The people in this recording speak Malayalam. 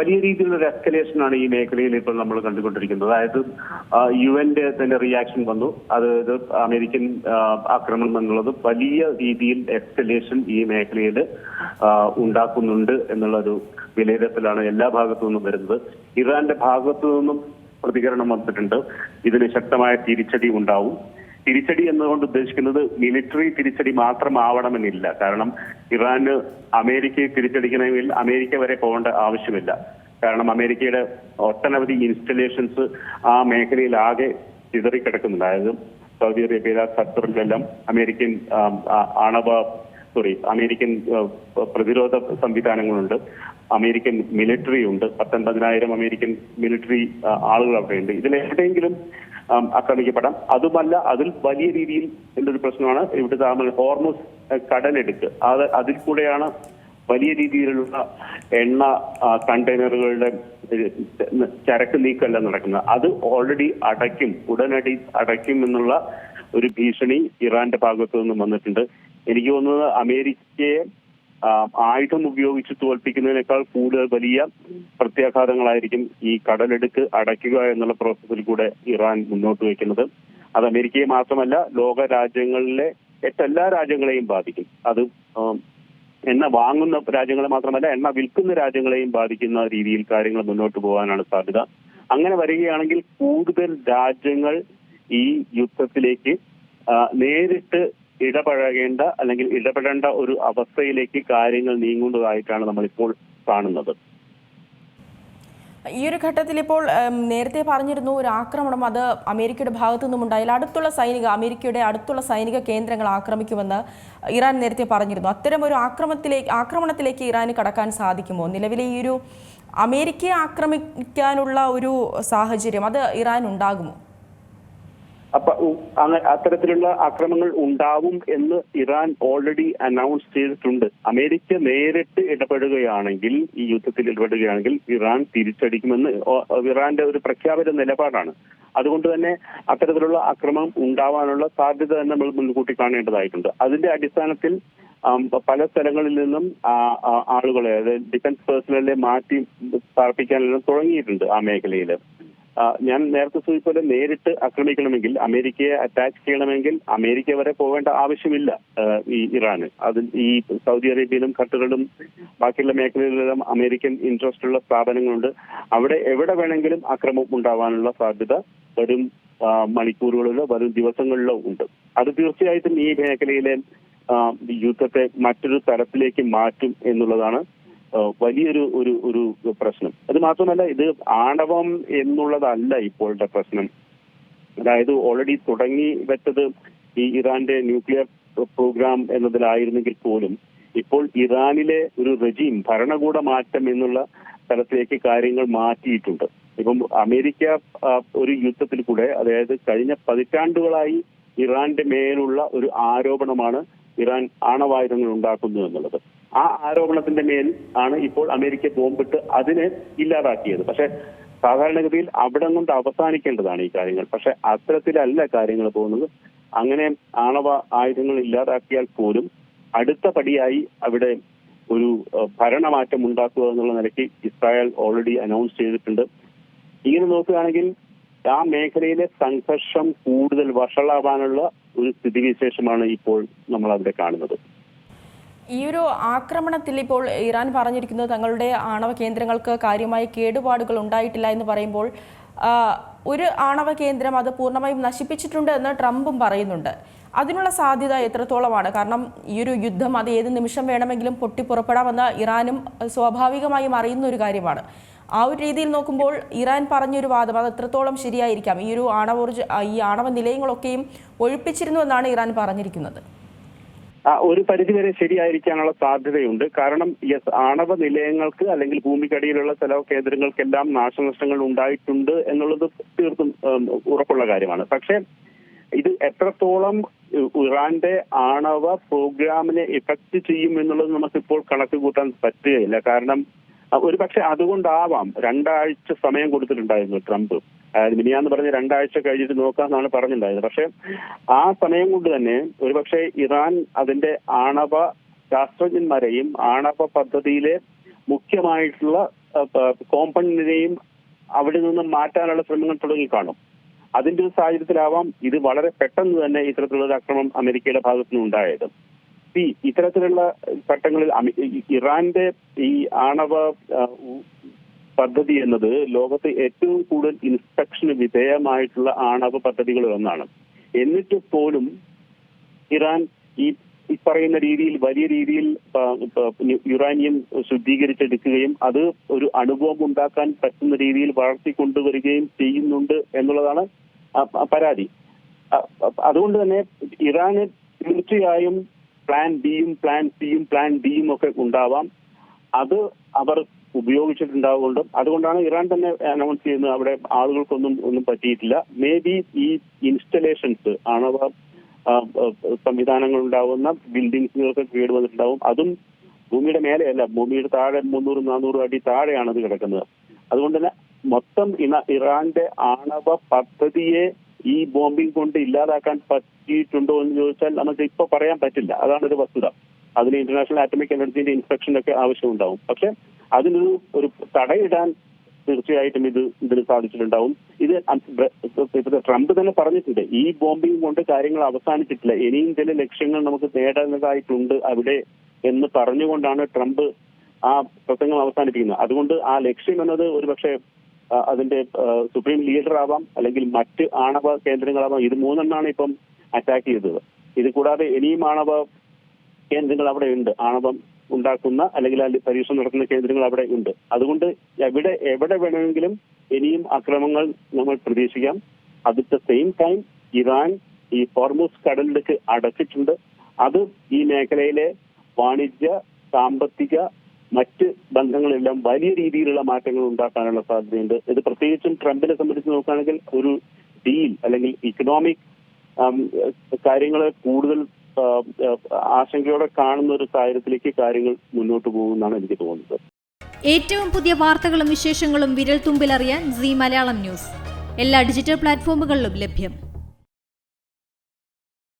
വലിയ രീതിയിലുള്ള ഒരു എസ്കലേഷൻ ആണ് ഈ മേഖലയിൽ ഇപ്പോൾ നമ്മൾ കണ്ടുകൊണ്ടിരിക്കുന്നത്. അതായത് യു എന്റെ തന്നെ റിയാക്ഷൻ വന്നു. അതായത് അമേരിക്കൻ ആക്രമണം എന്നുള്ളത് വലിയ രീതിയിൽ എസ്കലേഷൻ ഈ മേഖലയിൽ ഉണ്ടാക്കുന്നുണ്ട് എന്നുള്ളൊരു വിലയിരുത്തലാണ് എല്ലാ ഭാഗത്തു നിന്നും വരുന്നത്. ഇറാന്റെ ഭാഗത്തു നിന്നും പ്രതികരണം വന്നിട്ടുണ്ട്. ഇതിന് ശക്തമായ തിരിച്ചടി ഉണ്ടാവും. തിരിച്ചടി എന്നതുകൊണ്ട് ഉദ്ദേശിക്കുന്നത് മിലിറ്ററി തിരിച്ചടി മാത്രമാവണമെന്നില്ല. കാരണം ഇറാന് അമേരിക്കയെ തിരിച്ചടിക്കണമെങ്കിൽ അമേരിക്ക വരെ പോകേണ്ട ആവശ്യമില്ല. കാരണം അമേരിക്കയുടെ ഒട്ടനവധി ഇൻസ്റ്റലേഷൻസ് ആ മേഖലയിൽ ആകെ ചിതറിക്കിടക്കുന്നുണ്ട്. അതായത് സൗദി അറേബ്യയിലെ ഖത്തറിലെല്ലാം അമേരിക്കൻ ആണവ സോറി അമേരിക്കൻ പ്രതിരോധ സംവിധാനങ്ങളുണ്ട്. അമേരിക്കൻ മിലിറ്ററി ഉണ്ട്. പത്തൊൻപതിനായിരം അമേരിക്കൻ മിലിറ്ററി ആളുകൾ അവിടെയുണ്ട് ഇതിലെവിടെയെങ്കിലും ആം, ആക്രമിക്കപ്പെടാം. അതുമല്ല അതിൽ വലിയ രീതിയിൽ എന്തൊരു പ്രശ്നമാണ് ഇവിടെ താമസ ഹോർമോസ് കടലെടുക്ക്. അത് അതിൽ കൂടെയാണ് വലിയ രീതിയിലുള്ള എണ്ണ കണ്ടെയ്നറുകളുടെ ചരക്ക് നീക്കമല്ല നടക്കുന്നത്. അത് ഓൾറെഡി അടയ്ക്കും ഉടനടി അടയ്ക്കും എന്നുള്ള ഒരു ഭീഷണി ഇറാന്റെ ഭാഗത്തു നിന്നും വന്നിട്ടുണ്ട്. എനിക്ക് തോന്നുന്നത് അമേരിക്കയെ ആയുധം ഉപയോഗിച്ച് തോൽപ്പിക്കുന്നതിനേക്കാൾ കൂടുതൽ വലിയ പ്രത്യാഘാതങ്ങളായിരിക്കും ഈ കടലെടുക്ക് അടയ്ക്കുക എന്നുള്ള പ്രോസസ്സിൽ കൂടെ ഇറാൻ മുന്നോട്ട് വയ്ക്കുന്നത്. അത് അമേരിക്കയെ മാത്രമല്ല ലോക രാജ്യങ്ങളിലെ എല്ലാ രാജ്യങ്ങളെയും ബാധിക്കും. അത് എണ്ണ വാങ്ങുന്ന രാജ്യങ്ങളെ മാത്രമല്ല എണ്ണ വിൽക്കുന്ന രാജ്യങ്ങളെയും ബാധിക്കുന്ന രീതിയിൽ കാര്യങ്ങൾ മുന്നോട്ട് പോകാനാണ് സാധ്യത. അങ്ങനെ വരികയാണെങ്കിൽ കൂടുതൽ രാജ്യങ്ങൾ ഈ യുദ്ധത്തിലേക്ക് നേരിട്ട് ഇടപഴകേണ്ട അല്ലെങ്കിൽ ഇടപെടേണ്ട ഒരു അവസ്ഥയിലേക്ക് കാര്യങ്ങൾ നീങ്ങുന്നതായിട്ടാണ് നമ്മളിപ്പോൾ കാണുന്നത്. ഈ ഒരു ഘട്ടത്തിൽ ഇപ്പോൾ നേരത്തെ പറഞ്ഞിരുന്നു ഒരു ആക്രമണം അത് അമേരിക്കയുടെ ഭാഗത്തു നിന്നും ഉണ്ടായാൽ അടുത്തുള്ള സൈനിക അമേരിക്കയുടെ അടുത്തുള്ള സൈനിക കേന്ദ്രങ്ങൾ ആക്രമിക്കുമെന്ന് ഇറാൻ നേരത്തെ പറഞ്ഞിരുന്നു. അത്തരം ഒരു ആക്രമണത്തിലേക്ക് ആക്രമണത്തിലേക്ക് ഇറാന് കടക്കാൻ സാധിക്കുമോ? നിലവിലെ ഈ ഒരു അമേരിക്കയെ ആക്രമിക്കാനുള്ള ഒരു സാഹചര്യം അത് ഇറാൻ ഉണ്ടാകുമോ? അപ്പൊ അത്തരത്തിലുള്ള അക്രമങ്ങൾ ഉണ്ടാവും എന്ന് ഇറാൻ ഓൾറെഡി അനൗൺസ് ചെയ്തിട്ടുണ്ട്. അമേരിക്ക നേരിട്ട് ഇടപെടുകയാണെങ്കിൽ ഈ യുദ്ധത്തിൽ ഇടപെടുകയാണെങ്കിൽ ഇറാൻ തിരിച്ചടിക്കുമെന്ന് ഇറാന്റെ ഒരു പ്രഖ്യാപിത നിലപാടാണ്. അതുകൊണ്ട് തന്നെ അത്തരത്തിലുള്ള അക്രമം ഉണ്ടാവാനുള്ള സാധ്യത തന്നെ നമ്മൾ മുൻകൂട്ടി കാണേണ്ടതായിട്ടുണ്ട്. അതിന്റെ അടിസ്ഥാനത്തിൽ പല സ്ഥലങ്ങളിൽ നിന്നും ആളുകളെ അതായത് ഡിഫൻസ് പേഴ്സണലെ മാറ്റി പാർപ്പിക്കാനെല്ലാം തുടങ്ങിയിട്ടുണ്ട് ആ മേഖലയിൽ ഞാൻ നേരത്തെ സൂചിച്ചപോലെ നേരിട്ട് ആക്രമിക്കണമെങ്കിൽ അമേരിക്കയെ അറ്റാക്ക് ചെയ്യണമെങ്കിൽ അമേരിക്ക വരെ പോകേണ്ട ആവശ്യമില്ല ഈ ഇറാന്. അതിൽ ഈ സൗദി അറേബ്യയിലും ഖട്ടറിലും ബാക്കിയുള്ള മേഖലകളിലെല്ലാം അമേരിക്കൻ ഇൻട്രസ്റ്റ് ഉള്ള സ്ഥാപനങ്ങളുണ്ട്. അവിടെ എവിടെ വേണമെങ്കിലും അക്രമം ഉണ്ടാവാനുള്ള സാധ്യത വരും മണിക്കൂറുകളിലോ വരും ദിവസങ്ങളിലോ ഉണ്ട്. അത് തീർച്ചയായിട്ടും ഈ മേഖലയിലെ യുദ്ധത്തെ മറ്റൊരു തരത്തിലേക്ക് മാറ്റും എന്നുള്ളതാണ് വലിയൊരു ഒരു ഒരു പ്രശ്നം. അത് മാത്രമല്ല ഇത് ആണവം എന്നുള്ളതല്ല ഇപ്പോഴത്തെ പ്രശ്നം. അതായത് ഓൾറെഡി തുടങ്ങി വെച്ചത് ഈ ഇറാന്റെ ന്യൂക്ലിയർ പ്രോഗ്രാം എന്നതിലായിരുന്നെങ്കിൽ പോലും ഇപ്പോൾ ഇറാനിലെ ഒരു റെജീം ഭരണകൂട മാറ്റം എന്നുള്ള തലത്തിലേക്ക് കാര്യങ്ങൾ മാറ്റിയിട്ടുണ്ട്. ഇപ്പം അമേരിക്ക ഒരു യുദ്ധത്തിൽ കൂടെ അതായത് കഴിഞ്ഞ പതിറ്റാണ്ടുകളായി ഇറാന്റെ മേലുള്ള ഒരു ആരോപണമാണ് ഇറാൻ ആണവായുധങ്ങൾ ഉണ്ടാക്കുന്നു എന്നുള്ളത്. ആ ആരോപണത്തിന്റെ മേൽ ആണ് ഇപ്പോൾ അമേരിക്ക ബോംബിട്ട് അതിനെ ഇല്ലാതാക്കിയത്. പക്ഷെ സാധാരണഗതിയിൽ അവിടെ കൊണ്ട് അവസാനിക്കേണ്ടതാണ് ഈ കാര്യങ്ങൾ. പക്ഷെ അത്തരത്തിലല്ല കാര്യങ്ങൾ പോകുന്നത്. അങ്ങനെ ആണവ ആയുധങ്ങൾ ഇല്ലാതാക്കിയാൽ പോലും അടുത്ത പടിയായി അവിടെ ഒരു ഭരണമാറ്റം ഉണ്ടാക്കുക എന്നുള്ള നിലയ്ക്ക് ഇസ്രായേൽ ഓൾറെഡി അനൗൺസ് ചെയ്തിട്ടുണ്ട്. ഇങ്ങനെ നോക്കുകയാണെങ്കിൽ ആ മേഖലയിലെ സംഘർഷം കൂടുതൽ വഷളാവാനുള്ള ഒരു സ്ഥിതിവിശേഷമാണ് ഇപ്പോൾ നമ്മൾ അവിടെ കാണുന്നത്. ഈ ഒരു ആക്രമണത്തിൽ ഇപ്പോൾ ഇറാൻ പറഞ്ഞിരിക്കുന്നത് തങ്ങളുടെ ആണവ കേന്ദ്രങ്ങൾക്ക് കാര്യമായ കേടുപാടുകൾ ഉണ്ടായിട്ടില്ല എന്ന് പറയുമ്പോൾ ഒരു ആണവ കേന്ദ്രം അത് പൂർണമായും നശിപ്പിച്ചിട്ടുണ്ട് എന്ന് ട്രംപും പറയുന്നുണ്ട്. അതിനുള്ള സാധ്യത എത്രത്തോളമാണ്? കാരണം ഈ ഒരു യുദ്ധം അത് ഏത് നിമിഷം വേണമെങ്കിലും പൊട്ടിപ്പുറപ്പെടാമെന്ന് ഇറാനും സ്വാഭാവികമായും അറിയുന്ന ഒരു കാര്യമാണ്. ആ ഒരു രീതിയിൽ നോക്കുമ്പോൾ ഇറാൻ പറഞ്ഞൊരു വാദം അത് എത്രത്തോളം ശരിയായിരിക്കാം? ഈ ഒരു ആണവോർജ ഈ ആണവ നിലയങ്ങളൊക്കെയും ഒഴിപ്പിച്ചിരുന്നു എന്നാണ് ഇറാൻ പറഞ്ഞിരിക്കുന്നത്. ഒരു പരിധിവരെ ശരിയായിരിക്കാനുള്ള സാധ്യതയുണ്ട്. കാരണം യെസ് ആണവ നിലയങ്ങൾക്ക് അല്ലെങ്കിൽ ഭൂമിക്കടിയിലുള്ള ചില കേന്ദ്രങ്ങൾക്കെല്ലാം നാശനഷ്ടങ്ങൾ ഉണ്ടായിട്ടുണ്ട് എന്നുള്ളത് തീർത്തും ഉറപ്പുള്ള കാര്യമാണ്. പക്ഷേ ഇത് എത്രത്തോളം ഇറാന്റെ ആണവ പ്രോഗ്രാമിനെ ഇഫക്റ്റ് ചെയ്യും എന്നുള്ളത് നമുക്കിപ്പോൾ കണക്ക് കൂട്ടാൻ പറ്റുകയില്ല. കാരണം ഒരു പക്ഷെ അതുകൊണ്ടാവാം രണ്ടാഴ്ച സമയം കൊടുത്തിട്ടുണ്ടായിരുന്നു ട്രംപ്. അതായത് മിനിയാന്ന് പറഞ്ഞ രണ്ടാഴ്ച കഴിഞ്ഞിട്ട് നോക്കാമെന്നാണ് പറഞ്ഞിട്ടുണ്ടായത് പക്ഷെ ആ സമയം കൊണ്ട് തന്നെ ഒരുപക്ഷെ ഇറാൻ അതിന്റെ ആണവ ശാസ്ത്രജ്ഞന്മാരെയും ആണവ പദ്ധതിയിലെ മുഖ്യമായിട്ടുള്ള കോമ്പണിനെയും അവിടെ നിന്ന് മാറ്റാനുള്ള ശ്രമങ്ങൾ തുടങ്ങി കാണും. അതിന്റെ ഒരു സാഹചര്യത്തിലാവാം ഇത് വളരെ പെട്ടെന്ന് തന്നെ ഇത്തരത്തിലുള്ള ഒരു ആക്രമണം അമേരിക്കയുടെ ഭാഗത്തുനിന്ന് ഉണ്ടായത് ഈ ഇത്തരത്തിലുള്ള ഘട്ടങ്ങളിൽ ഇറാന്റെ ഈ ആണവ പദ്ധതി എന്നത് ലോകത്ത് ഏറ്റവും കൂടുതൽ ഇൻസ്പെക്ഷന് വിധേയമായിട്ടുള്ള ആണവ പദ്ധതികളിൽ ഒന്നാണ് എന്നിട്ട് പോലും ഇറാൻ ഈ പറയുന്ന രീതിയിൽ വലിയ രീതിയിൽ യുറാനിയം ശുദ്ധീകരിച്ചെടുക്കുകയും അത് ഒരു അനുഭവം ഉണ്ടാക്കാൻ പറ്റുന്ന രീതിയിൽ വളർത്തിക്കൊണ്ടുവരികയും ചെയ്യുന്നുണ്ട് എന്നുള്ളതാണ് പരാതി. അതുകൊണ്ട് തന്നെ ഇറാന് തീർച്ചയായും പ്ലാൻ ബിയും പ്ലാൻ സിയും പ്ലാൻ ഡിയും ഒക്കെ ഉണ്ടാവാം. അത് അവർ ഉപയോഗിച്ചിട്ടുണ്ടാവുകൊണ്ടും അതുകൊണ്ടാണ് ഇറാൻ തന്നെ അനൗൺസ് ചെയ്യുന്നത്. അവിടെ ആളുകൾക്കൊന്നും ഒന്നും പറ്റിയിട്ടില്ല. മേ ബി ഈ ഇൻസ്റ്റലേഷൻസ് ആണവ സംവിധാനങ്ങൾ ഉണ്ടാവുന്ന ബിൽഡിങ്സുകൾക്ക് കേട് വന്നിട്ടുണ്ടാവും. അതും ഭൂമിയുടെ മേലെയല്ല ഭൂമിയുടെ താഴെ മുന്നൂറ് നാനൂറ് അടി താഴെയാണ് അത് കിടക്കുന്നത്. അതുകൊണ്ട് തന്നെ മൊത്തം ഇറാന്റെ ആണവ പദ്ധതിയെ ഈ ബോംബിംഗ് കൊണ്ട് ഇല്ലാതാക്കാൻ പറ്റിയിട്ടുണ്ടോ എന്ന് ചോദിച്ചാൽ നമുക്ക് ഇപ്പൊ പറയാൻ പറ്റില്ല. അതാണ് ഒരു വസ്തുത. അതിന് ഇന്റർനാഷണൽ ആറ്റമിക് എനർജിന്റെ ഇൻസ്പെക്ഷൻ ഒക്കെ ആവശ്യമുണ്ടാവും. പക്ഷെ അതിനൊരു ഒരു തടയിടാൻ തീർച്ചയായിട്ടും ഇത് ഇതിന് സാധിച്ചിട്ടുണ്ടാവും. ഇത് ട്രംപ് തന്നെ പറഞ്ഞിട്ടുണ്ട്. ഈ ബോംബിംഗ് കൊണ്ട് കാര്യങ്ങൾ അവസാനിച്ചിട്ടില്ല. ഇനിയും ചില ലക്ഷ്യങ്ങൾ നമുക്ക് നേടേണ്ടതായിട്ടുണ്ട് അവിടെ എന്ന് പറഞ്ഞുകൊണ്ടാണ് ട്രംപ് ആ പ്രസംഗം അവസാനിപ്പിക്കുന്നത്. അതുകൊണ്ട് ആ ലക്ഷ്യം എന്നത് ഒരുപക്ഷെ അതിന്റെ സുപ്രീം ലീഡർ ആവാം അല്ലെങ്കിൽ മറ്റ് ആണവ കേന്ദ്രങ്ങളാവാം. ഇത് മൂന്നെണ്ണാണ് ഇപ്പം അറ്റാക്ക് ചെയ്തത്. ഇത് കൂടാതെ ഇനിയും ആണവ കേന്ദ്രങ്ങൾ അവിടെ ഉണ്ട്. ആണവം ഉണ്ടാക്കുന്ന അല്ലെങ്കിൽ അതിൽ പരീക്ഷണം നടത്തുന്ന കേന്ദ്രങ്ങൾ അവിടെ ഉണ്ട്. അതുകൊണ്ട് എവിടെ എവിടെ വേണമെങ്കിലും ഇനിയും അക്രമങ്ങൾ നമ്മൾ പ്രതീക്ഷിക്കാം. At the same time Iran ഈ ഫോർമോസ് കടലിലേക്ക് അടച്ചിട്ടുണ്ട്. അത് ഈ മേഖലയിലെ വാണിജ്യ സാമ്പത്തിക മറ്റ് ബന്ധങ്ങളെല്ലാം വലിയ രീതിയിലുള്ള മാറ്റങ്ങൾ ഉണ്ടാക്കാനുള്ള സാധ്യതയുണ്ട്. ഇത് പ്രത്യേകിച്ചും ട്രംപിനെ സംബന്ധിച്ച് നോക്കുകയാണെങ്കിൽ ഒരു ഡീൽ അല്ലെങ്കിൽ ഇക്കണോമിക് കാര്യങ്ങൾ കൂടുതൽ ആശങ്കയോടെ കാണുന്ന ഒരു സാഹചര്യത്തിലേക്ക് കാര്യങ്ങൾ മുന്നോട്ട് പോകുമെന്നാണ് എനിക്ക് തോന്നുന്നത്. ഏറ്റവും പുതിയ വാർത്തകളും വിശേഷങ്ങളും വിരൽ തുമ്പിലറിയാൻ സി മലയാളം ന്യൂസ്. എല്ലാ ഡിജിറ്റൽ പ്ലാറ്റ്ഫോമുകളിലും ലഭ്യം.